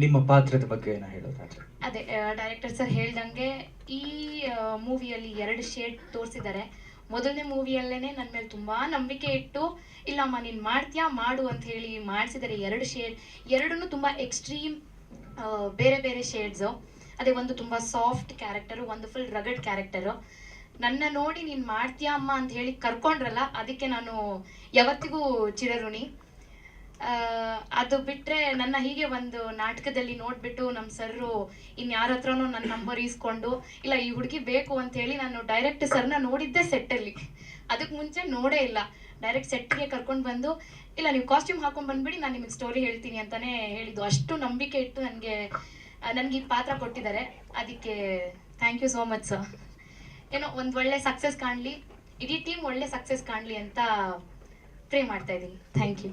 ನಿಮ್ಮ ಪಾತ್ರದ ಬಗ್ಗೆ ಏನೋ ಹೇಳೋದಾದ್ರೆ ಅದೇ ಡೈರೆಕ್ಟರ್ ಸರ್ ಹೇಳ್ದಂಗೆ ಈ ಮೂವಿಯಲ್ಲಿ ಎರಡು ಶೇಡ್ ತೋರಿಸಿದ್ದಾರೆ. ಮೊದಲನೇ ಮೂವಿಯಲ್ಲೇನೆ ನನ್ನ ಮೇಲೆ ತುಂಬಾ ನಂಬಿಕೆ ಇಟ್ಟು, ಇಲ್ಲಮ್ಮ ನೀನು ಮಾಡ್ತೀಯಾ, ಮಾಡು ಅಂತ ಹೇಳಿ ಮಾಡಿಸಿದರೆ ಎರಡು ಶೇಡ್ ಎರಡೂ ತುಂಬಾ ಎಕ್ಸ್ಟ್ರೀಮ್ ಬೇರೆ ಬೇರೆ ಶೇಡ್ಸು ಅದೇ ಒಂದು ತುಂಬಾ ಸಾಫ್ಟ್ ಕ್ಯಾರೆಕ್ಟರು ಒಂದು ಫುಲ್ ರಗಡ್ ಕ್ಯಾರೆಕ್ಟರು ನನ್ನ ನೋಡಿ ನೀನು ಮಾಡ್ತೀಯಾ, ಅಮ್ಮ ಅಂತ ಹೇಳಿ ಕರ್ಕೊಂಡ್ರಲ್ಲ, ಅದಕ್ಕೆ ನಾನು ಯಾವತ್ತಿಗೂ ಚಿರಋಣಿ. ಅದು ಬಿಟ್ರೆ ನನ್ನ ಹೀಗೆ ಒಂದು ನಾಟಕದಲ್ಲಿ ನೋಡ್ಬಿಟ್ಟು ನಮ್ಮ ಸರ್ರು ಇನ್ಯಾರ ಹತ್ರನೂ ನನ್ನ ನಂಬರ್ ಈಸ್ಕೊಂಡು, ಇಲ್ಲ ಈ ಹುಡುಗಿ ಬೇಕು ಅಂತ ಹೇಳಿ ನಾನು ಡೈರೆಕ್ಟ್ ಸರ್ನ ನೋಡಿದ್ದೆ ಸೆಟ್ಟಲ್ಲಿ ಅದಕ್ಕೆ ಮುಂಚೆ ನೋಡೇ ಇಲ್ಲ. ಡೈರೆಕ್ಟ್ ಸೆಟ್ಗೆ ಕರ್ಕೊಂಡು ಬಂದು, ಇಲ್ಲ ನೀವು ಕಾಸ್ಟ್ಯೂಮ್ ಹಾಕೊಂಡ್ ಬಂದ್ಬಿಡಿ, ನಾನು ನಿಮಗೆ ಸ್ಟೋರಿ ಹೇಳ್ತೀನಿ ಅಂತಾನೆ ಹೇಳಿದ್ದು. ಅಷ್ಟು ನಂಬಿಕೆ ಇಟ್ಟು ನನಗೆ ನನಗೆ ಈ ಪಾತ್ರ ಕೊಟ್ಟಿದ್ದಾರೆ. ಅದಕ್ಕೆ thank you so much sir ಏನೋ ಒಂದು ಒಳ್ಳೆ ಸಕ್ಸಸ್ ಕಾಣಲಿ, ಇಡೀ ಟೀಮ್ ಒಳ್ಳೆ ಸಕ್ಸಸ್ ಕಾಣಲಿ ಅಂತ ಪ್ರೇ ಮಾಡ್ತಾ ಇದ್ದೀನಿ. Thank you